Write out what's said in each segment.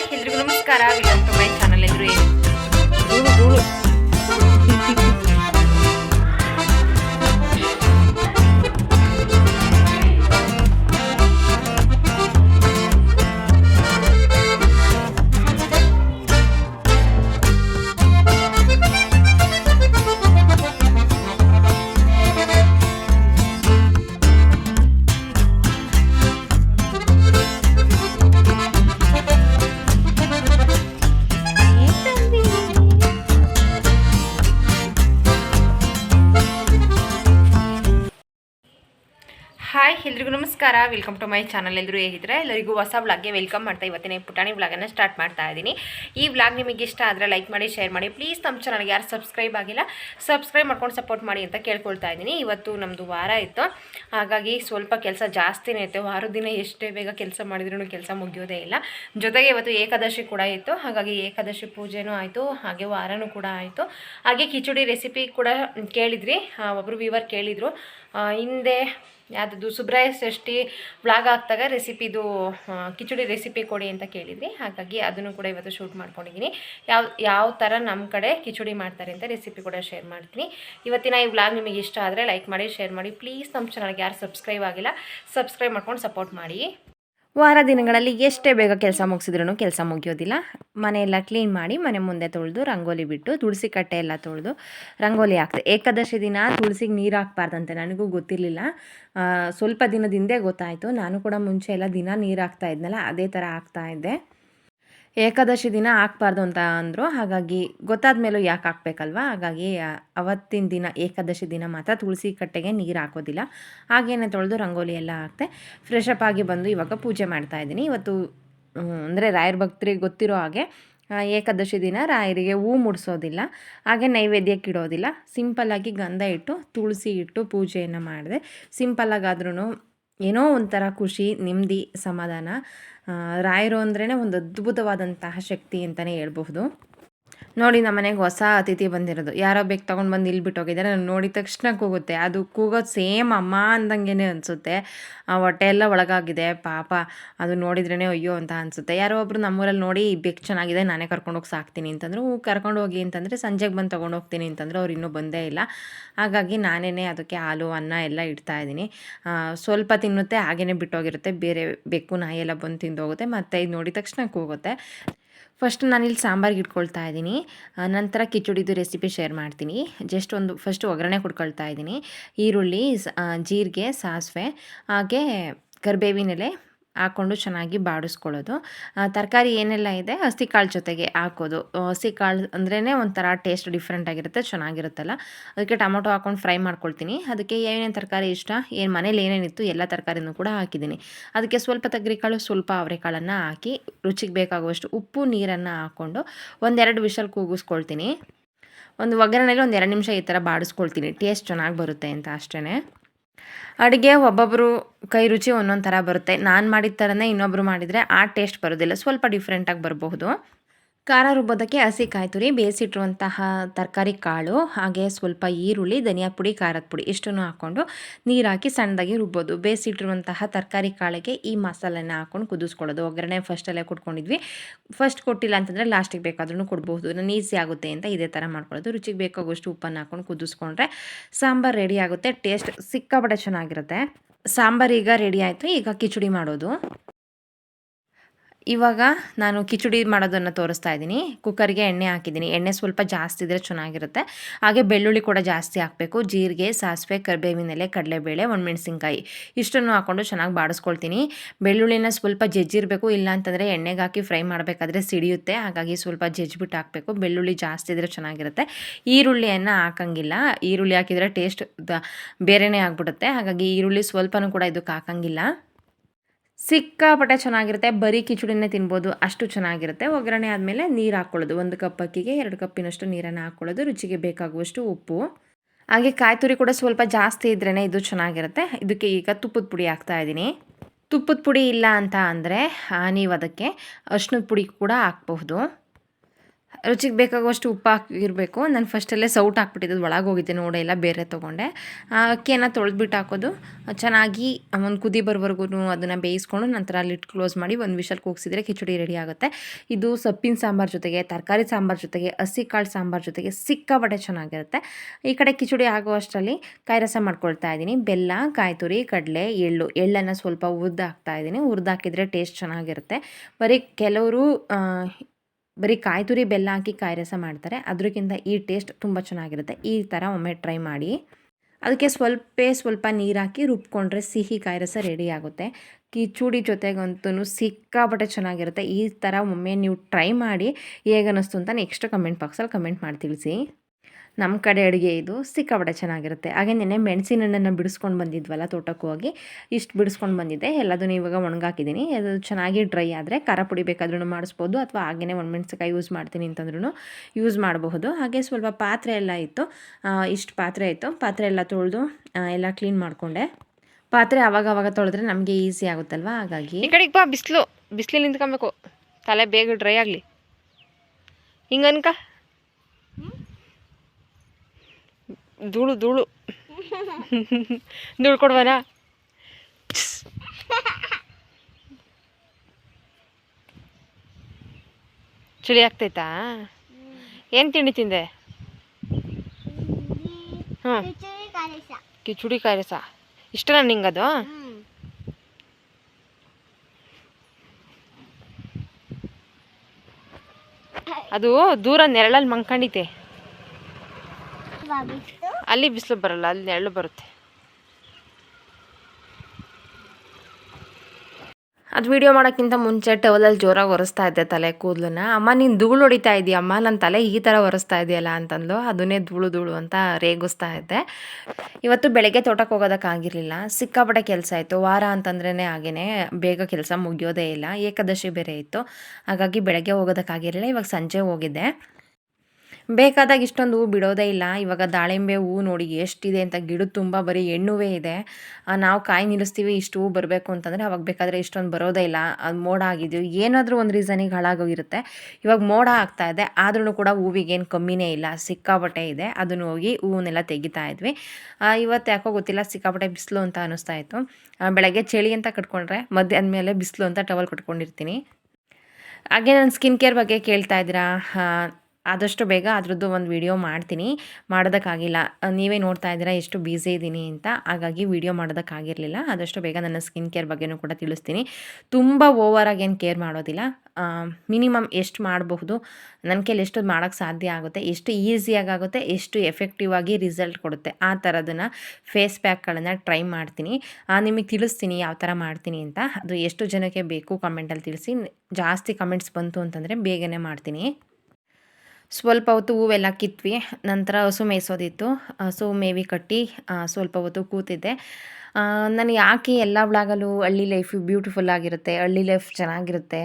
Hi ಎಲ್ರಿಗೂ ನಮಸ್ಕಾರ ನಮಸ್ಕಾರ ವೆಲ್ಕಮ್ ಟು ಮೈ ಚಾನಲ್ ಎಲ್ಲರೂ ಹೇಗಿದ್ರೆ ಎಲ್ಲರಿಗೂ ಹೊಸ ವ್ಲಾಗ್ಗೆ ವೆಲ್ಕಮ್ ಮಾಡ್ತಾ ಇವತ್ತಿನ ಪುಟಾಣಿ ವ್ಲಾಗನ್ನು ಸ್ಟಾರ್ಟ್ ಮಾಡ್ತಾ ಇದ್ದೀನಿ. ಈ ವ್ಲಾಗ್ ನಿಮಗೆ ಇಷ್ಟ ಆದರೆ ಲೈಕ್ ಮಾಡಿ ಶೇರ್ ಮಾಡಿ. ಪ್ಲೀಸ್ ನಮ್ಮ ಚಾನಲ್ಗೆ ಯಾರು ಸಬ್ಸ್ಕ್ರೈಬ್ ಆಗಿಲ್ಲ ಸಬ್ಸ್ಕ್ರೈಬ್ ಮಾಡ್ಕೊಂಡು ಸಪೋರ್ಟ್ ಮಾಡಿ ಅಂತ ಕೇಳ್ಕೊಳ್ತಾ ಇದ್ದೀನಿ. ಇವತ್ತು ನಮ್ಮದು ವಾರ ಇತ್ತು. ಹಾಗಾಗಿ ಸ್ವಲ್ಪ ಕೆಲಸ ಜಾಸ್ತಿನೇ ಇತ್ತು. ವಾರ ದಿನ ಎಷ್ಟೇ ಬೇಗ ಕೆಲಸ ಮಾಡಿದ್ರೂ ಕೆಲಸ ಮುಗಿಯೋದೇ ಇಲ್ಲ. ಜೊತೆಗೆ ಇವತ್ತು ಏಕಾದಶಿ ಕೂಡ ಇತ್ತು. ಹಾಗಾಗಿ ಏಕಾದಶಿ ಪೂಜೆನೂ ಆಯಿತು. ಹಾಗೆ ವಾರನೂ ಕೂಡ ಆಯಿತು. ಹಾಗೆ ಕಿಚಡಿ ರೆಸಿಪಿ ಕೂಡ ಕೇಳಿದ್ರಿ. ಒಬ್ಬರು ವಿವರ್ ಕೇಳಿದರು. ಹಿಂದೆ ಯಾವುದದು ಸುಬ್ರಾಯ ಷಷ್ಠಿ ವ್ಲಾಗ್ ಹಾಕ್ದಾಗ ರೆಸಿಪಿದು ಕಿಚಡಿ ರೆಸಿಪಿ ಕೊಡಿ ಅಂತ ಕೇಳಿದ್ರಿ ಹಾಗಾಗಿ ಅದನ್ನು ಕೂಡ ಇವತ್ತು ಶೂಟ್ ಮಾಡ್ಕೊಂಡಿದ್ದೀನಿ. ಯಾವ ಯಾವ ಥರ ನಮ್ಮ ಕಡೆ ಕಿಚಡಿ ಮಾಡ್ತಾರೆ ಅಂತ ರೆಸಿಪಿ ಕೂಡ ಶೇರ್ ಮಾಡ್ತೀನಿ. ಇವತ್ತಿನ ಈ ವ್ಲಾಗ್ ನಿಮಗೆ ಇಷ್ಟ ಆದರೆ ಲೈಕ್ ಮಾಡಿ ಶೇರ್ ಮಾಡಿ. ಪ್ಲೀಸ್ ನಮ್ಮ ಚಾನಲ್ಗೆ ಯಾರು ಸಬ್ಸ್ಕ್ರೈಬ್ ಆಗಿಲ್ಲ ಸಬ್ಸ್ಕ್ರೈಬ್ ಮಾಡ್ಕೊಂಡು ಸಪೋರ್ಟ್ ಮಾಡಿ. ವಾರ ದಿನಗಳಲ್ಲಿ ಎಷ್ಟೇ ಬೇಗ ಕೆಲಸ ಮುಗಿಸಿದ್ರೂ ಕೆಲಸ ಮುಗಿಯೋದಿಲ್ಲ. ಮನೆಯೆಲ್ಲ ಕ್ಲೀನ್ ಮಾಡಿ ಮನೆ ಮುಂದೆ ತೊಳೆದು ರಂಗೋಲಿ ಬಿಟ್ಟು ತುಳಸಿ ಕಟ್ಟೆ ಎಲ್ಲ ತೊಳೆದು ರಂಗೋಲಿ ಹಾಕ್ತೆ. ಏಕಾದಶಿ ದಿನ ತುಳಸಿಗೆ ನೀರು ಹಾಕ್ಬಾರ್ದಂತೆ ನನಗೂ ಗೊತ್ತಿರಲಿಲ್ಲ. ಸ್ವಲ್ಪ ದಿನದಿಂದೇ ಗೊತ್ತಾಯಿತು. ನಾನು ಕೂಡ ಮುಂಚೆ ಎಲ್ಲ ದಿನ ನೀರು ಹಾಕ್ತಾ ಇದ್ನಲ್ಲ, ಅದೇ ಥರ ಹಾಕ್ತಾ ಇದ್ದೆ. ಏಕಾದಶಿ ದಿನ ಹಾಕ್ಬಾರ್ದು ಅಂತ ಅಂದರು. ಹಾಗಾಗಿ ಗೊತ್ತಾದ ಮೇಲೂ ಯಾಕೆ ಹಾಕ್ಬೇಕಲ್ವಾ ಹಾಗಾಗಿ ಅವತ್ತಿನ ದಿನ ಏಕಾದಶಿ ದಿನ ಮಾತ್ರ ತುಳಸಿ ಕಟ್ಟೆಗೆ ನೀರು ಹಾಕೋದಿಲ್ಲ. ಹಾಗೇನೆ ತೊಳೆದು ರಂಗೋಲಿ ಎಲ್ಲ ಹಾಕ್ತೆ. ಫ್ರೆಶ್ ಆಗಿ ಬಂದು ಇವಾಗ ಪೂಜೆ ಮಾಡ್ತಾ ಇದ್ದೀನಿ. ಇವತ್ತು ಅಂದರೆ ರಾಯರ ಭಕ್ತರಿಗೆ ಗೊತ್ತಿರೋ ಹಾಗೆ ಏಕಾದಶಿ ದಿನ ರಾಯರಿಗೆ ಹೂ ಮುಡಿಸೋದಿಲ್ಲ. ಹಾಗೆ ನೈವೇದ್ಯಕ್ಕೆ ಇಡೋದಿಲ್ಲ. ಸಿಂಪಲ್ಲಾಗಿ ಗಂಧ ಇಟ್ಟು, ತುಳಸಿ ಇಟ್ಟು ಪೂಜೆಯನ್ನು ಮಾಡಿದೆ. ಸಿಂಪಲ್ಲಾಗಾದ್ರೂ ಏನೋ ಒಂಥರ ಖುಷಿ, ನೆಮ್ಮದಿ, ಸಮಾಧಾನ. ರಾಯರು ಅಂದ್ರೇ ಒಂದು ಅದ್ಭುತವಾದಂತಹ ಶಕ್ತಿ ಅಂತಲೇ ಹೇಳ್ಬಹುದು. ನೋಡಿ ನಮ್ಮ ಮನೆಗೆ ಹೊಸ ಅತಿಥಿ ಬಂದಿರೋದು. ಯಾರೋ ಬೇಕು ತೊಗೊಂಡು ಬಂದು ಇಲ್ಲಿ ಬಿಟ್ಟು ಹೋಗಿದ್ದಾರೆ ನಾನು ನೋಡಿದ ತಕ್ಷಣ ಕೂಗುತ್ತೆ. ಅದು ಕೂಗೋದು ಸೇಮ್ ಅಮ್ಮ ಅಂದಂಗೆ ಅನಿಸುತ್ತೆ. ಆ ಹೊಟ್ಟೆ ಎಲ್ಲ ಒಳಗಾಗಿದೆ. ಪಾಪ, ಅದು ನೋಡಿದ್ರೇ ಅಯ್ಯೋ ಅಂತ ಅನಿಸುತ್ತೆ. ಯಾರೋ ಒಬ್ರು ನಮ್ಮೂರಲ್ಲಿ ನೋಡಿ ಬೆಕ್ಕು ಚೆನ್ನಾಗಿದೆ, ನಾನೇ ಕರ್ಕೊಂಡೋಗಿ ಸಾಕ್ತೀನಿ ಅಂತಂದ್ರು. ಹೂ ಕರ್ಕೊಂಡು ಹೋಗಿ ಅಂತಂದರೆ, ಸಂಜೆಗೆ ಬಂದು ತೊಗೊಂಡು ಹೋಗ್ತೀನಿ ಅಂತಂದ್ರೆ. ಅವ್ರು ಇನ್ನೂ ಬಂದೇ ಇಲ್ಲ. ಹಾಗಾಗಿ ನಾನೇ ಅದಕ್ಕೆ ಹಾಲು, ಅನ್ನ ಎಲ್ಲ ಇಡ್ತಾ ಇದ್ದೀನಿ. ಸ್ವಲ್ಪ ತಿನ್ನುತ್ತೆ ಹಾಗೆಯೇ ಬಿಟ್ಟೋಗಿರುತ್ತೆ. ಬೇರೆ ಬೆಕ್ಕು, ನಾಯಿ ಎಲ್ಲ ಬಂದು ತಿಂದು ಹೋಗುತ್ತೆ ಮತ್ತು ಇದು ನೋಡಿದ ತಕ್ಷಣ ಕೂಗುತ್ತೆ. ಫಸ್ಟ್ ನಾನಿಲ್ಲಿ ಸಾಂಬಾರ್ಗೆ ಇಟ್ಕೊಳ್ತಾ ಇದ್ದೀನಿ. ನಂತರ ಕಿಚುಡಿದು ರೆಸಿಪಿ ಶೇರ್ ಮಾಡ್ತೀನಿ. ಜಸ್ಟ್ ಒಂದು ಫಸ್ಟ್ ಒಗ್ಗರಣೆ ಕೊಡ್ಕೊಳ್ತಾ ಇದ್ದೀನಿ. ಈರುಳ್ಳಿ ಜೀರಿಗೆ, ಸಾಸಿವೆ, ಹಾಗೆ ಕರಿಬೇವಿನೆಲೆ ಹಾಕ್ಕೊಂಡು ಚೆನ್ನಾಗಿ ಬಾಡಿಸ್ಕೊಳ್ಳೋದು. ತರಕಾರಿ ಏನೆಲ್ಲ ಇದೆ? ಹಸಿ ಕಾಳು ಜೊತೆಗೆ ಹಾಕೋದು. ಹಸಿ ಕಾಳು ಅಂದ್ರೇ ಒಂಥರ ಟೇಸ್ಟ್ ಡಿಫ್ರೆಂಟ್ ಆಗಿರುತ್ತೆ, ಚೆನ್ನಾಗಿರುತ್ತಲ್ಲ. ಅದಕ್ಕೆ ಟೊಮೊಟೊ ಹಾಕ್ಕೊಂಡು ಫ್ರೈ ಮಾಡ್ಕೊಳ್ತೀನಿ. ಅದಕ್ಕೆ ಏನೇನು ತರಕಾರಿ ಇಷ್ಟ? ಏನು ಮನೇಲಿ ಏನೇನಿತ್ತು ಎಲ್ಲ ತರಕಾರಿನೂ ಕೂಡ ಹಾಕಿದ್ದೀನಿ. ಅದಕ್ಕೆ ಸ್ವಲ್ಪ ತಗ್ರಿಕಾಳು ಸ್ವಲ್ಪ ಅವರೆಕಾಳನ್ನು ಹಾಕಿ ರುಚಿಗೆ ಬೇಕಾಗುವಷ್ಟು ಉಪ್ಪು, ನೀರನ್ನು ಹಾಕ್ಕೊಂಡು ಒಂದೆರಡು ವಿಷಲ್ ಕೂಗಿಸ್ಕೊಳ್ತೀನಿ. ಒಂದು ಒಗ್ಗರಣೆಯಲ್ಲಿ ಒಂದು ಎರಡು ನಿಮಿಷ ಈ ಥರ ಬಾಡಿಸ್ಕೊಳ್ತೀನಿ. ಟೇಸ್ಟ್ ಚೆನ್ನಾಗಿ ಬರುತ್ತೆ ಅಂತ ಅಷ್ಟೇ ಅಡುಗೆ ಒಬ್ಬೊಬ್ಬರು ಕೈ ರುಚಿ ಒಂದೊಂದು ಥರ ಬರುತ್ತೆ. ನಾನು ಮಾಡಿದ ಥರನೇ ಇನ್ನೊಬ್ಬರು ಮಾಡಿದರೆ ಆ ಟೇಸ್ಟ್ ಬರೋದಿಲ್ಲ. ಸ್ವಲ್ಪ ಡಿಫ್ರೆಂಟಾಗಿ ಬರಬಹುದು. ಖಾರ ರುಬ್ಬೋದಕ್ಕೆ ಹಸಿ ಕಾಯ್ತುರಿ ಬೇಯಿಸಿಟ್ಟಿರುವಂತಹ ತರಕಾರಿ ಕಾಳು, ಹಾಗೆ ಸ್ವಲ್ಪ ಈರುಳ್ಳಿ, ಧನಿಯಾ ಪುಡಿ, ಖಾರದ ಪುಡಿ ಇಷ್ಟನ್ನು ಹಾಕ್ಕೊಂಡು ನೀರು ಹಾಕಿ ಸಣ್ಣದಾಗಿ ರುಬ್ಬೋದು. ಬೇಯಿಸಿಟ್ಟಿರುವಂತಹ ತರಕಾರಿ ಕಾಳಿಗೆ ಈ ಮಸಾಲೆನ ಹಾಕ್ಕೊಂಡು ಕುದಿಸ್ಕೊಳ್ಳೋದು. ಒಗ್ಗರಣೆ ಫಸ್ಟಲ್ಲೇ ಕೊಟ್ಕೊಂಡಿದ್ವಿ. ಫಸ್ಟ್ ಕೊಟ್ಟಿಲ್ಲ ಅಂತಂದರೆ ಲಾಸ್ಟಿಗೆ ಬೇಕಾದ್ರೂ ಕೊಡ್ಬೋದು ನಾನು ಈಸಿ ಆಗುತ್ತೆ ಅಂತ ಇದೇ ಥರ ಮಾಡ್ಕೊಳ್ಳೋದು. ರುಚಿಗೆ ಬೇಕಾಗುವಷ್ಟು ಉಪ್ಪನ್ನು ಹಾಕ್ಕೊಂಡು ಕುದಿಸ್ಕೊಂಡ್ರೆ ಸಾಂಬಾರು ರೆಡಿ ಆಗುತ್ತೆ. ಟೇಸ್ಟ್ ಸಿಕ್ಕಾಪಟ್ಟೆ ಚೆನ್ನಾಗಿರುತ್ತೆ. ಸಾಂಬಾರು ಈಗ ರೆಡಿ ಆಯಿತು. ಈಗ ಕಿಚಡಿ ಮಾಡೋದು. ಇವಾಗ ನಾನು ಕಿಚಡಿ ಮಾಡೋದನ್ನು ತೋರಿಸ್ತಾ ಇದ್ದೀನಿ. ಕುಕ್ಕರ್ಗೆ ಎಣ್ಣೆ ಹಾಕಿದ್ದೀನಿ. ಎಣ್ಣೆ ಸ್ವಲ್ಪ ಜಾಸ್ತಿ ಇದ್ದರೆ ಚೆನ್ನಾಗಿರುತ್ತೆ. ಹಾಗೆ ಬೆಳ್ಳುಳ್ಳಿ ಕೂಡ ಜಾಸ್ತಿ ಹಾಕಬೇಕು. ಜೀರಿಗೆ, ಸಾಸಿವೆ ಕರಿಬೇವಿನೆಲೆ ಕಡಲೆಬೇಳೆ, ಒಣಮೆಣ್ಸಿನ್ಕಾಯಿ ಇಷ್ಟನ್ನು ಹಾಕ್ಕೊಂಡು ಚೆನ್ನಾಗಿ ಬಾಡಿಸ್ಕೊಳ್ತೀನಿ. ಬೆಳ್ಳುಳ್ಳಿನ ಸ್ವಲ್ಪ ಜಜ್ಜಿರಬೇಕು. ಇಲ್ಲ ಅಂತಂದರೆ ಎಣ್ಣೆಗೆ ಹಾಕಿ ಫ್ರೈ ಮಾಡಬೇಕಾದ್ರೆ ಸಿಡಿಯುತ್ತೆ. ಹಾಗಾಗಿ ಸ್ವಲ್ಪ ಜಜ್ಜಿಬಿಟ್ಟು ಹಾಕಬೇಕು. ಬೆಳ್ಳುಳ್ಳಿ ಜಾಸ್ತಿ ಇದ್ದರೆ ಚೆನ್ನಾಗಿರುತ್ತೆ. ಈರುಳ್ಳಿಯನ್ನು ಹಾಕಂಗಿಲ್ಲ. ಈರುಳ್ಳಿ ಹಾಕಿದರೆ ಟೇಸ್ಟ್ ಬೇರೆಯೇ ಆಗ್ಬಿಡುತ್ತೆ. ಹಾಗಾಗಿ ಈರುಳ್ಳಿ ಸ್ವಲ್ಪನೂ ಕೂಡ ಇದಕ್ಕೆ ಹಾಕಂಗಿಲ್ಲ. ಸಿಕ್ಕಾಪಟ್ಟೆ ಚೆನ್ನಾಗಿರುತ್ತೆ, ಬರೀ ಕಿಚಡಿನೇ ತಿನ್ಬೋದು, ಅಷ್ಟು ಚೆನ್ನಾಗಿರುತ್ತೆ. ಒಗ್ಗರಣೆ ಆದಮೇಲೆ ನೀರು ಹಾಕ್ಕೊಳ್ಳೋದು ಒಂದು ಕಪ್ ಅಕ್ಕಿಗೆ ಎರಡು ಕಪ್ಪಿನಷ್ಟು ನೀರನ್ನು ಹಾಕ್ಕೊಳ್ಳೋದು ರುಚಿಗೆ ಬೇಕಾಗುವಷ್ಟು ಉಪ್ಪು. ಹಾಗೆ ಕಾಯಿ ತುರಿ ಕೂಡ ಸ್ವಲ್ಪ ಜಾಸ್ತಿ ಇದ್ರೇ ಇದು ಚೆನ್ನಾಗಿರುತ್ತೆ. ಇದಕ್ಕೆ ಈಗ ತುಪ್ಪದ ಪುಡಿ ಹಾಕ್ತಾ ಇದ್ದೀನಿ. ತುಪ್ಪದ ಪುಡಿ ಇಲ್ಲ ಅಂತ ಅಂದರೆ ನೀವು ಅದಕ್ಕೆ ಅರ್ಶಿನದ ಪುಡಿ ಕೂಡ ಹಾಕ್ಬಹುದು. ರುಚಿಗೆ ಬೇಕಾಗುವಷ್ಟು ಉಪ್ಪು ಹಾಕಿರಬೇಕು. ನಾನು ಫಸ್ಟಲ್ಲೇ ಸೌಟ್ ಹಾಕ್ಬಿಟ್ಟಿದ್ದು ಒಳಗೆ ಹೋಗಿದ್ದೆ ನೋಡೆಲ್ಲ ಬೇರೆ ತೊಗೊಂಡೆ. ಅಕ್ಕಿಯನ್ನು ತೊಳೆದ್ಬಿಟ್ಟು ಹಾಕೋದು. ಚೆನ್ನಾಗಿ ಒಂದು ಕುದಿ ಬರೋವರೆಗೂ ಅದನ್ನು ಬೇಯಿಸ್ಕೊಂಡು ನಂತರ ಲಿಟ್ ಕ್ಲೋಸ್ ಮಾಡಿ ಒಂದು ವಿಷಲ್ ಕೂಗಿಸಿದ್ರೆ ಕಿಚಡಿ ರೆಡಿ ಆಗುತ್ತೆ. ಇದು ಸೊಪ್ಪಿನ ಸಾಂಬಾರು ಜೊತೆಗೆ, ತರಕಾರಿ ಸಾಂಬಾರು ಜೊತೆಗೆ, ಹಸಿ ಕಾಳು ಸಾಂಬಾರು ಜೊತೆಗೆ ಸಿಕ್ಕಾಪಟ್ಟೆ ಚೆನ್ನಾಗಿರುತ್ತೆ. ಈ ಕಡೆ ಕಿಚಡಿ ಆಗುವಷ್ಟರಲ್ಲಿ ಕಾಯಿ ರಸ ಮಾಡ್ಕೊಳ್ತಾ ಇದ್ದೀನಿ. ಬೆಲ್ಲ, ಕಾಯಿ ತುರಿ, ಕಡಲೆ, ಎಳ್ಳು, ಎಳ್ಳನ್ನು ಸ್ವಲ್ಪ ಹುರಿದು ಹಾಕ್ತಾ ಇದ್ದೀನಿ. ಹುರಿದು ಹಾಕಿದರೆ ಟೇಸ್ಟ್ ಚೆನ್ನಾಗಿರುತ್ತೆ. ಬರೀ ಕೆಲವರು ಬರೀ ಕಾಯಿ ತುರಿ ಬೆಲ್ಲ ಹಾಕಿ ಕಾಯಿ ರಸ ಮಾಡ್ತಾರೆ. ಅದಕ್ಕಿಂತ ಈ ಟೇಸ್ಟ್ ತುಂಬ ಚೆನ್ನಾಗಿರುತ್ತೆ. ಈ ಥರ ಒಮ್ಮೆ ಟ್ರೈ ಮಾಡಿ. ಅದಕ್ಕೆ ಸ್ವಲ್ಪ ಸ್ವಲ್ಪ ನೀರು ಹಾಕಿ ರುಬ್ಕೊಂಡ್ರೆ ಸಿಹಿ ಕಾಯಿ ರಸ ರೆಡಿ ಆಗುತ್ತೆ ಕಿಚುಡಿ ಜೊತೆಗಂತೂ ಸಿಕ್ಕಾಪಟ್ಟೆ ಚೆನ್ನಾಗಿರುತ್ತೆ. ಈ ಥರ ಒಮ್ಮೆ ನೀವು ಟ್ರೈ ಮಾಡಿ ಹೇಗನ್ನಿಸ್ತು ಅಂತ ನೆಕ್ಸ್ಟ್ ಕಮೆಂಟ್ ಬಾಕ್ಸಲ್ಲಿ ಕಮೆಂಟ್ ಮಾಡಿ ತಿಳಿಸಿ. ನಮ್ಮ ಕಡೆ ಅಡುಗೆ ಇದು ಸಿಕ್ಕಾಪಟ್ಟೆ ಚೆನ್ನಾಗಿರುತ್ತೆ. ಹಾಗೆ ನೆನೆ ಮೆಣಸಿನ ಹಣ್ಣನ್ನು ಬಿಡಿಸ್ಕೊಂಡು ಬಂದಿದ್ವಲ್ಲ ತೋಟಕ್ಕೆ ಹೋಗಿ, ಇಷ್ಟು ಬಿಡಿಸ್ಕೊಂಡು ಬಂದಿದ್ದೆ. ಎಲ್ಲದನ್ನು ಇವಾಗ ಒಣಗಾಕಿದ್ದೀನಿ. ಅದು ಚೆನ್ನಾಗಿ ಡ್ರೈ ಆದರೆ ಖಾರ ಪುಡಿ ಬೇಕಾದ್ರೂ ಮಾಡಿಸ್ಬೋದು, ಅಥವಾ ಒಂದು ಒಣಮೆಣ್ಸಿಕಾಯಿ ಯೂಸ್ ಮಾಡ್ತೀನಿ ಅಂತಂದ್ರೂ ಯೂಸ್ ಮಾಡಬಹುದು. ಹಾಗೆ ಸ್ವಲ್ಪ ಪಾತ್ರೆ ಎಲ್ಲ ಇತ್ತು. ಇಷ್ಟು ಪಾತ್ರೆ ಇತ್ತು. ಪಾತ್ರೆ ಎಲ್ಲ ತೊಳೆದು ಎಲ್ಲ ಕ್ಲೀನ್ ಮಾಡಿಕೊಂಡೆ. ಪಾತ್ರೆ ಅವಾಗ ಅವಾಗ ತೊಳೆದ್ರೆ ನಮಗೆ ಈಸಿ ಆಗುತ್ತಲ್ವ? ಹಾಗಾಗಿ ಈ ಕಡೆಗೆ ಬಾ, ಬಿಸಿಲು. ಬಿಸಿಲು ನಿಂತ್ಕೊಬೇಕು. ತಲೆ ಬೇಗ ಡ್ರೈ ಆಗಲಿ. ಹಿಂಗನ್ಕ? ಧೂಳು ಧೂಳು. ಧೂಳು ಕೊಡ್ವನ? ಚಳಿ ಆಗ್ತೈತಾ? ಏನು ತಿಂಡಿ ತಿಂದೆ? ಹ್ಞೂ ಕಿಚುಡಿ ಕಾಯಿ ರಸ ಇಷ್ಟನಾ ನಿಂಗದು? ಅದು ದೂರ ನೆರಳಲ್ಲಿ ಮಂಕಂಡಿತೆ. ಅಲ್ಲಿ ಬಿಸಿಲು ಬರಲ್ಲ, ಅಲ್ಲಿ ನೆರಳು ಬರುತ್ತೆ. ಅದು ವಿಡಿಯೋ ಮಾಡೋಕ್ಕಿಂತ ಮುಂಚೆ ಟವಲಲ್ಲಿ ಜೋರಾಗಿ ಒರೆಸ್ತಾ ಇದ್ದೆ ತಲೆ, ಕೂದಲನ್ನ. ಅಮ್ಮ, ನೀನು ಧೂಳು ಹೊಡಿತಾ ಅಮ್ಮ ನನ್ನ ತಲೆ ಈ ಥರ ಒರೆಸ್ತಾ ಇದೆಯಲ್ಲ ಅಂತಂದ್ಲು. ಅದನ್ನೇ ಧೂಳು ಧೂಳು ಅಂತ ರೇಗಿಸ್ತಾ ಇದ್ದೆ. ಇವತ್ತು ಬೆಳಗ್ಗೆ ತೋಟಕ್ಕೆ ಹೋಗೋದಕ್ಕಾಗಿರಲಿಲ್ಲ ಸಿಕ್ಕಾಪಟ್ಟೆ ಕೆಲಸ ಇತ್ತು ವಾರ ಅಂತಂದ್ರೇ ಹಾಗೆಯೇ ಬೇಗ ಕೆಲಸ ಮುಗಿಯೋದೇ ಇಲ್ಲ. ಏಕಾದಶಿ ಬೇರೆ ಇತ್ತು. ಹಾಗಾಗಿ ಬೆಳಗ್ಗೆ ಹೋಗೋದಕ್ಕಾಗಿರಲಿಲ್ಲ ಇವಾಗ ಸಂಜೆ ಹೋಗಿದ್ದೆ. ಬೇಕಾದಾಗ ಇಷ್ಟೊಂದು ಹೂ ಬಿಡೋದೇ ಇಲ್ಲ. ಇವಾಗ ದಾಳಿಂಬೆ ಹೂ ನೋಡಿ ಎಷ್ಟಿದೆ ಅಂತ ಗಿಡ ತುಂಬ ಬರೀ ಹೆಣ್ಣುವೇ ಇದೆ. ನಾವು ಕಾಯಿ ನಿಲ್ಲಿಸ್ತೀವಿ, ಇಷ್ಟು ಹೂ ಬರಬೇಕು ಅಂತಂದರೆ ಅವಾಗ ಬೇಕಾದರೆ ಇಷ್ಟೊಂದು ಬರೋದೇ ಇಲ್ಲ. ಅದು ಮೋಡ ಆಗಿದೆಯೋ, ಏನಾದರೂ ಒಂದು ರೀಸನಿಗೆ ಹಾಳಾಗೋಗಿರುತ್ತೆ ಇವಾಗ ಮೋಡ ಆಗ್ತಾ ಇದೆ ಆದ್ರೂ ಕೂಡ ಹೂವಿಗೇನು ಕಮ್ಮಿನೇ ಇಲ್ಲ, ಸಿಕ್ಕಾಪಟ್ಟೆ ಇದೆ. ಅದನ್ನು ಹೋಗಿ ಹೂವನ್ನೆಲ್ಲ ತೆಗಿತಾ ಇದ್ವಿ. ಇವತ್ತು ಯಾಕೋ ಗೊತ್ತಿಲ್ಲ, ಸಿಕ್ಕಾಪಟ್ಟೆ ಬಿಸಿಲು ಅಂತ ಅನ್ನಿಸ್ತಾ ಇತ್ತು. ಬೆಳಗ್ಗೆ ಚಳಿ ಅಂತ ಕಟ್ಕೊಂಡ್ರೆ, ಮಧ್ಯಾಹ್ನ ಮೇಲೆ ಬಿಸಿಲು ಅಂತ ಟವಲ್ ಕಟ್ಕೊಂಡಿರ್ತೀನಿ. ಹಾಗೆ ನಾನು ಸ್ಕಿನ್ ಕೇರ್ ಬಗ್ಗೆ ಕೇಳ್ತಾ ಇದ್ದೀರಾ? ಆದಷ್ಟು ಬೇಗ ಅದರದ್ದು ಒಂದು ವಿಡಿಯೋ ಮಾಡ್ತೀನಿ. ಮಾಡೋದಕ್ಕಾಗಿಲ್ಲ. ನೀವೇ ನೋಡ್ತಾ ಇದ್ದೀರಾ, ಎಷ್ಟು ಬ್ಯುಸಿ ಇದ್ದೀನಿ ಅಂತ. ಹಾಗಾಗಿ ವಿಡಿಯೋ ಮಾಡೋದಕ್ಕಾಗಿರಲಿಲ್ಲ. ಆದಷ್ಟು ಬೇಗ ನನ್ನ ಸ್ಕಿನ್ ಕೇರ್ ಬಗ್ಗೆನೂ ಕೂಡ ತಿಳಿಸ್ತೀನಿ. ತುಂಬ ಓವರಾಗಿ ಏನು ಕೇರ್ ಮಾಡೋದಿಲ್ಲ. ಮಿನಿಮಮ್ ಎಷ್ಟು ಮಾಡಬಹುದು ನನ್ನ ಕೈಲಿ ಎಷ್ಟು ಮಾಡೋಕ್ಕೆ ಸಾಧ್ಯ ಆಗುತ್ತೆ, ಎಷ್ಟು ಈಸಿಯಾಗಿ ಆಗುತ್ತೆ, ಎಷ್ಟು ಎಫೆಕ್ಟಿವ್ ಆಗಿ ರಿಸಲ್ಟ್ ಕೊಡುತ್ತೆ, ಆ ಥರದನ್ನು ಫೇಸ್ ಪ್ಯಾಕ್ಗಳನ್ನು ಟ್ರೈ ಮಾಡ್ತೀನಿ. ನಿಮಗೆ ತಿಳಿಸ್ತೀನಿ ಯಾವ ಥರ ಮಾಡ್ತೀನಿ ಅಂತ. ಅದು ಎಷ್ಟು ಜನಕ್ಕೆ ಬೇಕು ಕಮೆಂಟಲ್ಲಿ ತಿಳಿಸಿ. ಜಾಸ್ತಿ ಕಮೆಂಟ್ಸ್ ಬಂತು ಅಂತಂದರೆ ಬೇಗನೆ ಮಾಡ್ತೀನಿ. ಸ್ವಲ್ಪ ಹೊತ್ತು ಹೂವೆಲ್ಲ ಕಿತ್ವಿ, ನಂತರ ಹಸು ಮೇಯಿಸೋದಿತ್ತು. ಹಸು ಮೇವಿ ಕಟ್ಟಿ ಸ್ವಲ್ಪ ಹೊತ್ತು ಕೂತಿದ್ದೆ. ನಾನು ಯಾಕೆ ಎಲ್ಲ ವ್ಲಾಗಲ್ಲೂ ಹಳ್ಳಿ ಲೈಫು ಬ್ಯೂಟಿಫುಲ್ ಆಗಿರುತ್ತೆ, ಹಳ್ಳಿ ಲೈಫ್ ಚೆನ್ನಾಗಿರುತ್ತೆ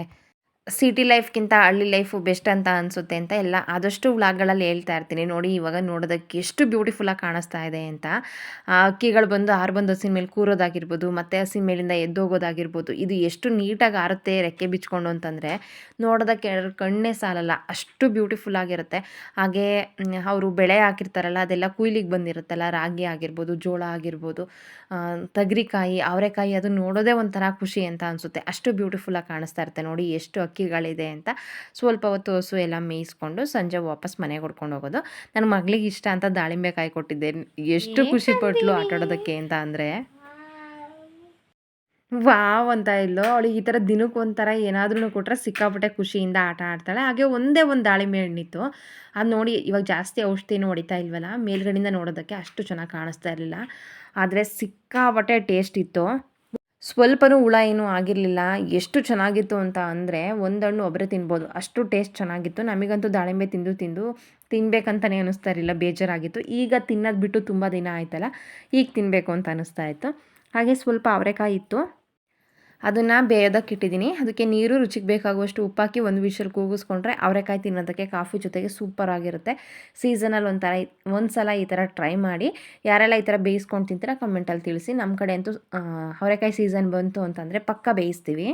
ಸಿಟಿ ಲೈಫ್ಗಿಂತ ಹಳ್ಳಿ ಲೈಫು ಬೆಸ್ಟ್ ಅಂತ ಅನಿಸುತ್ತೆ ಅಂತ ಎಲ್ಲ ಆದಷ್ಟು ವ್ಲಾಗ್ಗಳಲ್ಲಿ ಹೇಳ್ತಾ ಇರ್ತೀನಿ. ನೋಡಿ ಇವಾಗ ನೋಡೋದಕ್ಕೆ ಎಷ್ಟು ಬ್ಯೂಟಿಫುಲ್ಲಾಗಿ ಕಾಣಿಸ್ತಾ ಇದೆ ಅಂತ. ಅಕ್ಕಿಗಳು ಬಂದು, ಆರು ಬಂದು ಹಸಿನ ಮೇಲೆ ಕೂರೋದಾಗಿರ್ಬೋದು, ಮತ್ತು ಹಸಿನ ಮೇಲಿಂದ ಎದ್ದೋಗೋದಾಗಿರ್ಬೋದು, ಇದು ಎಷ್ಟು ನೀಟಾಗಿ ಆರುತ್ತೆ, ರೆಕ್ಕೆ ಬಿಚ್ಕೊಂಡು ಅಂತಂದರೆ ನೋಡೋದಕ್ಕೆ ಕಣ್ಣೇ ಸಾಲಲ್ಲ, ಅಷ್ಟು ಬ್ಯೂಟಿಫುಲ್ ಆಗಿರುತ್ತೆ. ಹಾಗೆ ಅವರು ಬೆಳೆ ಹಾಕಿರ್ತಾರಲ್ಲ, ಅದೆಲ್ಲ ಕುಯ್ಲಿಗೆ ಬಂದಿರುತ್ತಲ್ಲ, ರಾಗಿ ಆಗಿರ್ಬೋದು, ಜೋಳ ಆಗಿರ್ಬೋದು ತಗರಿಕಾಯಿ, ಅವರೆಕಾಯಿ, ಅದು ನೋಡೋದೇ ಒಂಥರ ಖುಷಿ ಅಂತ ಅನಿಸುತ್ತೆ. ಅಷ್ಟು ಬ್ಯೂಟಿಫುಲ್ಲಾಗಿ ಕಾಣಿಸ್ತಾ ಇರುತ್ತೆ. ನೋಡಿ ಎಷ್ಟು ಅಕ್ಕಿಗಳಿದೆ ಅಂತ ಸ್ವಲ್ಪ ಹೊತ್ತು ಹಸು ಎಲ್ಲ ಮೇಯಿಸ್ಕೊಂಡು ಸಂಜೆ ವಾಪಸ್ ಮನೆಗೆ ಹೊಡ್ಕೊಂಡು ಹೋಗೋದು. ನನ್ನ ಮಗಳಿಗೆ ಇಷ್ಟ ಅಂತ ದಾಳಿಂಬೆ ಕಾಯಿ ಕೊಟ್ಟಿದ್ದೆ. ಎಷ್ಟು ಖುಷಿ ಪಟ್ಲು ಆಟಾಡೋದಕ್ಕೆ ಅಂತ ಅಂದರೆ. ವಾವ್ ಅಂತ ಇಲ್ಲೋ ಅವಳಿಗೆ ಈ ಥರ ದಿನಕ್ಕೆ ಒಂಥರ ಏನಾದ್ರೂ ಕೊಟ್ಟರೆ ಸಿಕ್ಕಾಪಟ್ಟೆ ಖುಷಿಯಿಂದ ಆಟ ಆಡ್ತಾಳೆ. ಹಾಗೆ ಒಂದೇ ಒಂದು ದಾಳಿಂಬೆ ಹಣ್ಣಿತ್ತು. ಅದು ನೋಡಿ ಇವಾಗ ಜಾಸ್ತಿ ಔಷಧಿನೂ ಹೊಡಿತಾ ಇಲ್ವಲ್ಲ? ಮೇಲ್ಗಡೆಯಿಂದ ನೋಡೋದಕ್ಕೆ ಅಷ್ಟು ಚೆನ್ನಾಗಿ ಕಾಣಿಸ್ತಾ ಇರಲಿಲ್ಲ. ಆದರೆ ಸಿಕ್ಕಾಪಟ್ಟೆ ಟೇಸ್ಟ್ ಇತ್ತು. ಸ್ವಲ್ಪನೂ ಹುಳ ಏನೂ ಆಗಿರಲಿಲ್ಲ. ಎಷ್ಟು ಚೆನ್ನಾಗಿತ್ತು ಅಂತ ಅಂದರೆ ಒಂದು ಹಣ್ಣು ಒಬ್ಬರೇ ತಿನ್ಬೋದು. ಅಷ್ಟು ಟೇಸ್ಟ್ ಚೆನ್ನಾಗಿತ್ತು. ನಮಗಂತೂ ದಾಳಿಂಬೆ ತಿಂದು ತಿಂದು ತಿನ್ಬೇಕಂತಲೇ ಅನ್ನಿಸ್ತಾ ಇರಲಿಲ್ಲ. ಬೇಜಾರಾಗಿತ್ತು. ಈಗ ತಿನ್ನೋದು ಬಿಟ್ಟು ತುಂಬ ದಿನ ಆಯ್ತಲ್ಲ, ಈಗ ತಿನ್ನಬೇಕು ಅಂತ ಅನ್ನಿಸ್ತಾ ಇತ್ತು. ಹಾಗೆ ಸ್ವಲ್ಪ ಅವರೆಕಾಯಿ ಇತ್ತು. ಅದನ್ನು ಬೇಯೋದಕ್ಕೆ ಇಟ್ಟಿದ್ದೀನಿ. ಅದಕ್ಕೆ ನೀರು ರುಚಿಗೆ ಬೇಕಾಗುವಷ್ಟು ಉಪ್ಪಾಕಿ ಒಂದು ವಿಷಲ್ ಕೂಗಿಸ್ಕೊಂಡ್ರೆ ಅವರೆಕಾಯಿ ತಿನ್ನೋದಕ್ಕೆ ಕಾಫಿ ಜೊತೆಗೆ ಸೂಪರ್ ಆಗಿರುತ್ತೆ. ಸೀಸನಲ್ಲಿ ಒಂಥರ ಒಂದು ಸಲ ಈ ಥರ ಟ್ರೈ ಮಾಡಿ. ಯಾರೆಲ್ಲ ಈ ಥರ ಬೇಯಿಸ್ಕೊಂಡು ತಿಂತೀರ ಕಮೆಂಟಲ್ಲಿ ತಿಳಿಸಿ. ನಮ್ಮ ಕಡೆ ಅಂತೂ ಅವರೆಕಾಯಿ ಸೀಸನ್ ಬಂತು ಅಂತಂದರೆ ಪಕ್ಕ ಬೇಯಿಸ್ತೀವಿ.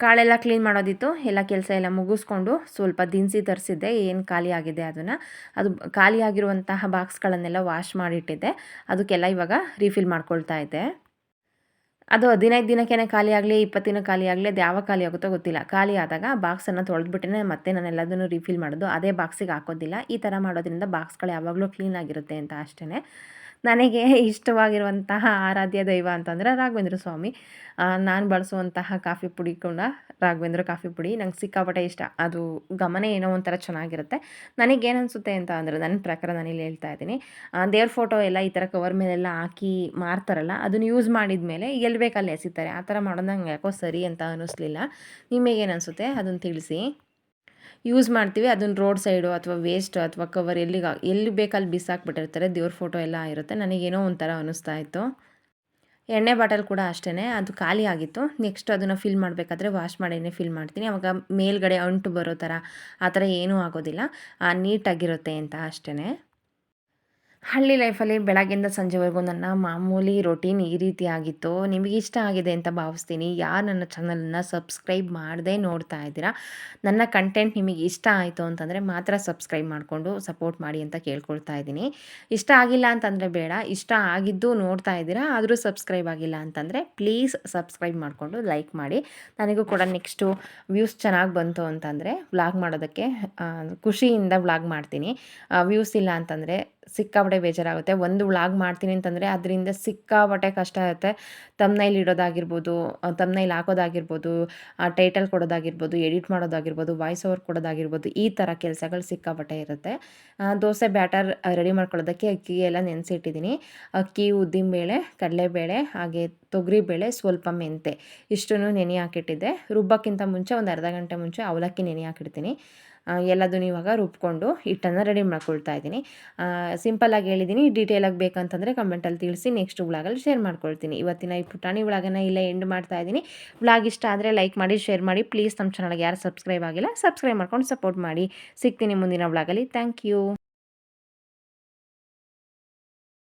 ಕಾಳೆಲ್ಲ ಕ್ಲೀನ್ ಮಾಡೋದಿತ್ತು. ಎಲ್ಲ ಕೆಲಸ ಎಲ್ಲ ಮುಗಿಸ್ಕೊಂಡು ಸ್ವಲ್ಪ ದಿನಸಿ ತರಿಸಿದ್ದೆ. ಏನು ಖಾಲಿ ಆಗಿದೆ ಅದನ್ನು. ಅದು ಖಾಲಿ ಆಗಿರುವಂತಹ ಬಾಕ್ಸ್ಗಳನ್ನೆಲ್ಲ ವಾಶ್ ಮಾಡಿಟ್ಟಿದ್ದೆ. ಅದಕ್ಕೆಲ್ಲ ಇವಾಗ ರೀಫಿಲ್ ಮಾಡ್ಕೊಳ್ತಾ ಇದ್ದೆ. ಅದು ಹದಿನೈದು ದಿನಕ್ಕೇನೆ ಖಾಲಿ ಆಗಲಿ, ಇಪ್ಪತ್ತು ದಿನ ಖಾಲಿ ಆಗಲಿ, ಅದು ಯಾವಾಗ ಖಾಲಿ ಆಗುತ್ತೋ ಗೊತ್ತಿಲ್ಲ. ಖಾಲಿ ಆದಾಗ ಬಾಕ್ಸನ್ನು ತೊಳೆದ್ಬಿಟ್ಟೆ ಮತ್ತೆ ನಾನು ಎಲ್ಲದನ್ನು ರಿಫಿಲ್ ಮಾಡೋದು. ಅದೇ ಬಾಕ್ಸಿಗೆ ಹಾಕೋದಿಲ್ಲ. ಈ ಥರ ಮಾಡೋದ್ರಿಂದ ಬಾಕ್ಸ್ಗಳು ಯಾವಾಗಲೂ ಕ್ಲೀನ್ ಆಗಿರುತ್ತೆ ಅಂತ ಅಷ್ಟೇ ನನಗೆ ಇಷ್ಟವಾಗಿರುವಂತಹ ಆರಾಧ್ಯ ದೈವ ಅಂತಂದರೆ ರಾಘವೇಂದ್ರ ಸ್ವಾಮಿ. ನಾನು ಬಳಸುವಂತಹ ಕಾಫಿ ಪುಡಿ ಕೂಡ ರಾಘವೇಂದ್ರ ಕಾಫಿ ಪುಡಿ. ನಂಗೆ ಸಿಕ್ಕಾಪಟ್ಟೆ ಇಷ್ಟ. ಅದು ಗಮನ ಏನೋ ಒಂಥರ ಚೆನ್ನಾಗಿರುತ್ತೆ. ನನಗೇನು ಅನಿಸುತ್ತೆ ಅಂತ ಅಂದರೆ ನನ್ನ ಪ್ರಕಾರ ನಾನು ಇಲ್ಲಿ ಹೇಳ್ತಾ ಇದ್ದೀನಿ. ದೇವ್ರ ಫೋಟೋ ಎಲ್ಲ ಈ ಥರ ಕವರ್ ಮೇಲೆಲ್ಲ ಹಾಕಿ ಮಾರ್ತಾರಲ್ಲ, ಅದನ್ನು ಯೂಸ್ ಮಾಡಿದ ಮೇಲೆ ಎಲ್ಲಿ ಬೇಕಲ್ಲಿ ಎಸಿತಾರೆ. ಆ ಥರ ಮಾಡೋದು ನಂಗೆ ಯಾಕೋ ಸರಿ ಅಂತ ಅನ್ನಿಸ್ಲಿಲ್ಲ ನಿಮಗೇನು ಅನಿಸುತ್ತೆ? ಅದನ್ನು ತಿಳಿಸಿ. ಯೂಸ್ ಮಾಡ್ತೀವಿ. ಅದನ್ನು ರೋಡ್ ಸೈಡು ಅಥವಾ ವೇಸ್ಟ್ ಅಥವಾ ಕವರ್ ಎಲ್ಲಿಗೆ, ಎಲ್ಲಿ ಬೇಕಲ್ಲಿ ಬಿಸಾಕ್ಬಿಟ್ಟಿರ್ತಾರೆ. ದೇವ್ರ ಫೋಟೋ ಎಲ್ಲ ಇರುತ್ತೆ. ನನಗೇನೋ ಒಂಥರ ಅನ್ನಿಸ್ತಾ ಇತ್ತು. ಎಣ್ಣೆ ಬಾಟಲ್ ಕೂಡ ಅಷ್ಟೇ ಅದು ಖಾಲಿ ಆಗಿತ್ತು. ನೆಕ್ಸ್ಟ್ ಅದನ್ನು ಫಿಲ್ ಮಾಡಬೇಕಾದ್ರೆ ವಾಶ್ ಮಾಡಿನೇ ಫಿಲ್ ಮಾಡ್ತೀನಿ. ಅವಾಗ ಮೇಲ್ಗಡೆ ಅಂಟು ಬರೋ ಥರ, ಆ ಥರ ಏನೂ ಆಗೋದಿಲ್ಲ. ನೀಟಾಗಿರುತ್ತೆ ಅಂತ ಅಷ್ಟೇ ಹಳ್ಳಿ ಲೈಫಲ್ಲಿ ಬೆಳಗ್ಗಿಂದ ಸಂಜೆವರೆಗೂ ನನ್ನ ಮಾಮೂಲಿ ರೊಟೀನ್ ಈ ರೀತಿ ಆಗಿತ್ತು. ನಿಮಗೆ ಇಷ್ಟ ಆಗಿದೆ ಅಂತ ಭಾವಿಸ್ತೀನಿ. ಯಾರು ನನ್ನ ಚಾನಲನ್ನು ಸಬ್ಸ್ಕ್ರೈಬ್ ಮಾಡದೇ ನೋಡ್ತಾ ಇದ್ದೀರಾ? ನನ್ನ ಕಂಟೆಂಟ್ ನಿಮಗೆ ಇಷ್ಟ ಆಯಿತು ಅಂತಂದರೆ ಮಾತ್ರ ಸಬ್ಸ್ಕ್ರೈಬ್ ಮಾಡಿಕೊಂಡು ಸಪೋರ್ಟ್ ಮಾಡಿ ಅಂತ ಕೇಳ್ಕೊಳ್ತಾ ಇದ್ದೀನಿ. ಇಷ್ಟ ಆಗಿಲ್ಲ ಅಂತಂದರೆ ಬೇಡ. ಇಷ್ಟ ಆಗಿದ್ದು ನೋಡ್ತಾ ಇದ್ದೀರಾ, ಆದರೂ ಸಬ್ಸ್ಕ್ರೈಬ್ ಆಗಿಲ್ಲ ಅಂತಂದರೆ ಪ್ಲೀಸ್ ಸಬ್ಸ್ಕ್ರೈಬ್ ಮಾಡಿಕೊಂಡು ಲೈಕ್ ಮಾಡಿ. ನನಗೂ ಕೂಡ ನೆಕ್ಸ್ಟು ವ್ಯೂಸ್ ಚೆನ್ನಾಗಿ ಬಂತು ಅಂತಂದರೆ ವ್ಲಾಗ್ ಮಾಡೋದಕ್ಕೆ ಖುಷಿಯಿಂದ ವ್ಲಾಗ್ ಮಾಡ್ತೀನಿ. ವ್ಯೂಸ್ ಇಲ್ಲ ಅಂತಂದರೆ ಸಿಕ್ಕಾಪಟ್ಟೆ ಬೇಜಾರಾಗುತ್ತೆ. ಒಂದು ವ್ಲಾಗ್ ಮಾಡ್ತೀನಿ ಅಂತಂದರೆ ಅದರಿಂದ ಸಿಕ್ಕಾಪಟ್ಟೆ ಕಷ್ಟ ಆಗುತ್ತೆ ತಮ್ನೈಲ್ ಇಡೋದಾಗಿರ್ಬೋದು ತಮ್ನೈಲ್ ಹಾಕೋದಾಗಿರ್ಬೋದು ಟೈಟಲ್ ಕೊಡೋದಾಗಿರ್ಬೋದು ಎಡಿಟ್ ಮಾಡೋದಾಗಿರ್ಬೋದು ವಾಯ್ಸ್ ಓವರ್ ಕೊಡೋದಾಗಿರ್ಬೋದು ಈ ಥರ ಕೆಲಸಗಳು ಸಿಕ್ಕಾಪಟ್ಟೆ ಇರುತ್ತೆ. ದೋಸೆ ಬ್ಯಾಟರ್ ರೆಡಿ ಮಾಡ್ಕೊಳ್ಳೋದಕ್ಕೆ ಅಕ್ಕಿ ಎಲ್ಲ ನೆನೆಸಿಟ್ಟಿದ್ದೀನಿ. ಅಕ್ಕಿ ಉದ್ದಿನಬೇಳೆ ಕಡಲೆಬೇಳೆ, ಹಾಗೆ ತೊಗರಿಬೇಳೆ ಸ್ವಲ್ಪ ಮೆಂತೆ ಇಷ್ಟನ್ನು ನೆನೆ ಹಾಕಿಟ್ಟಿದ್ದೆ. ರುಬ್ಬಕ್ಕಿಂತ ಮುಂಚೆ ಒಂದು ಅರ್ಧ ಗಂಟೆ ಮುಂಚೆ ಅವಲಕ್ಕಿ ನೆನೆ ಹಾಕಿಡ್ತೀನಿ. ಎಲ್ಲದನ್ನು ಇವಾಗ ರುಬ್ಕೊಂಡು ಹಿಟ್ಟನ್ನು ರೆಡಿ ಮಾಡ್ಕೊಳ್ತಾ ಇದ್ದೀನಿ. ಸಿಂಪಲಾಗಿ ಹೇಳಿದ್ದೀನಿ. ಡೀಟೇಲಾಗಿ ಬೇಕಂತಂದರೆ ಕಮೆಂಟಲ್ಲಿ ತಿಳಿಸಿ ನೆಕ್ಸ್ಟ್ ವ್ಲಾಗಲ್ಲಿ ಶೇರ್ ಮಾಡ್ಕೊಳ್ತೀನಿ. ಇವತ್ತಿನ ಈ ಪುಟಾಣಿ ವ್ಲಾಗನ್ನು ಇಲ್ಲ ಎಂಡ್ ಮಾಡ್ತಾ ಇದ್ದೀನಿ. ವ್ಲಾಗ್ ಇಷ್ಟ ಆದರೆ ಲೈಕ್ ಮಾಡಿ ಶೇರ್ ಮಾಡಿ. ಪ್ಲೀಸ್ ನಮ್ಮ ಚಾನಲ್ಗೆ ಯಾರು ಸಬ್ಸ್ಕ್ರೈಬ್ ಆಗಿಲ್ಲ ಸಬ್ಸ್ಕ್ರೈಬ್ ಮಾಡ್ಕೊಂಡು ಸಪೋರ್ಟ್ ಮಾಡಿ. ಸಿಗ್ತೀನಿ ಮುಂದಿನ ವ್ಲಾಗಲ್ಲಿ ಥ್ಯಾಂಕ್ ಯು